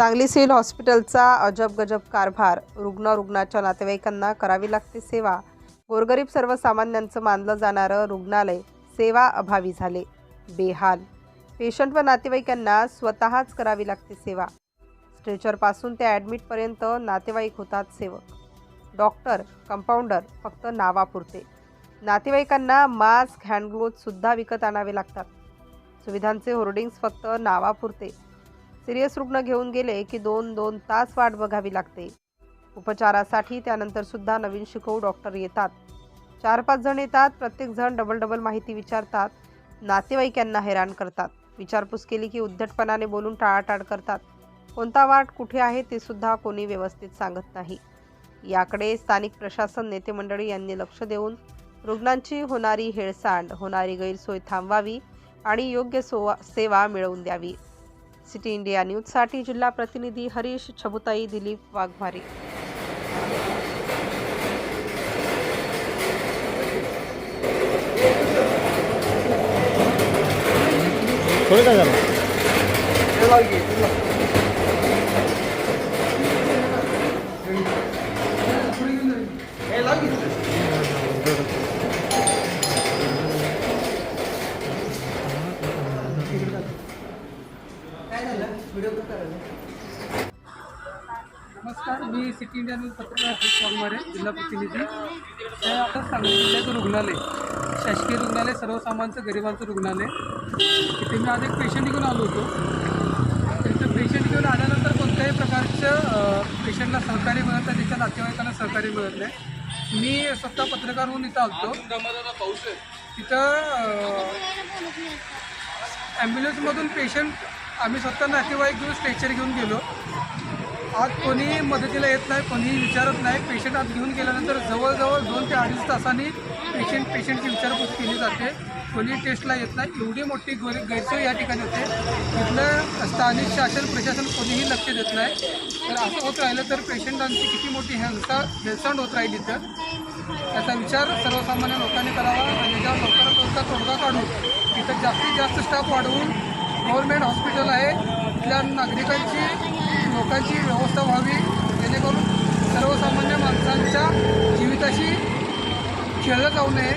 Sangli civil हॉस्पिटलचा अजब गजब कारभार. रुग्ण रुग्णाच्या नातेवाईकांना करावी लागते सेवा. गोरगरीब सर्वसामान्यांचं मानलं जाणारं रुग्णालय सेवा अभावी झाले. बेहाल. पेशंट व नातेवाईकांना स्वतःच करावी लागते सेवा. स्ट्रेचरपासून ते ॲडमिटपर्यंत नातेवाईक होतात सेवक. डॉक्टर कंपाऊंडर फक्त नावापुरते. नातेवाईकांना मास्क हँडग्लोव्हसुद्धा विकत आणावे लागतात. सुविधांचे होर्डिंग्स फक्त नावापुरते. सिरियस रुग्ण घेऊन गेले की दोन दोन तास वाट बघावी लागते. उपचारासाठी त्यानंतर सुद्धा नवीन शिकवू डॉक्टर येतात. चार पाच जण येतात प्रत्येक जण डबल डबल माहिती विचारतात. नातेवाईकांना हैराण करतात. विचारपूस केली की उद्धटपणाने बोलून टाळाटाळ करतात. कोणता वाट कुठे आहे ते सुद्धा कोणी व्यवस्थित सांगत नाही. याकडे स्थानिक प्रशासन नेते मंडळी यांनी लक्ष देऊन रुग्णांची होणारी हेळसांड होणारी गैरसोय थांबवावी आणि योग्य सोवा सेवा मिळवून द्यावी. सिटी इंडिया न्यूजसाठी जिल्हा प्रतिनिधी हरीश छबुताई दिलीप वाघमारे. थोडं काय झालं? नमस्कार मी सिटी इंडिया न्यूज पत्रकार हरीश वाघमारे जिल्हा प्रतिनिधी. तर आता सांगली जिल्ह्याचं रुग्णालय शासकीय रुग्णालय सर्वसामान्यचं गरिबांचं रुग्णालय. तिथे मी आज एक पेशंट घेऊन आलो होतो. त्यांचं पेशंट घेऊन आल्यानंतर कोणत्याही प्रकारचं पेशंटला सहकार्य मिळत नाही त्याच्या नातेवाईकांना सहकार्य मिळत नाही. मी स्वतः पत्रकार म्हणून इथं आलतो. तिथं ॲम्ब्युलन्समधून पेशंट आम्ही स्वतः नातेवाईक घेऊन स्ट्रेचर घेऊन गेलो. आज कोणी मदतीला येत नाही कोणीही विचारत नाही. पेशंट आज घेऊन गेल्यानंतर जवळजवळ दोन ते अडीच तासांनी पेशंट पेशंटची विचारपूस केली जाते. कोणी टेस्टला येत नाही. एवढी मोठी गैर गैरसोय या ठिकाणी होते. इथलं स्थानिक शासन प्रशासन कोणीही लक्ष देत नाही. तर असं होत राहिलं तर पेशंटांची किती मोठी हेळसा हेळसांड होत राहील इथं. त्याचा विचार सर्वसामान्य लोकांनी करावा. आणि ज्या लवकरात लवकर तोडगा काढून इथं जास्तीत जास्त स्टाफ वाढवून गव्हर्मेंट हॉस्पिटल आहे. तिथल्या नागरिकांची लोकांची व्यवस्था व्हावी. जेणेकरून सर्वसामान्य माणसांच्या जीविताशी खेळलं जाऊ नये.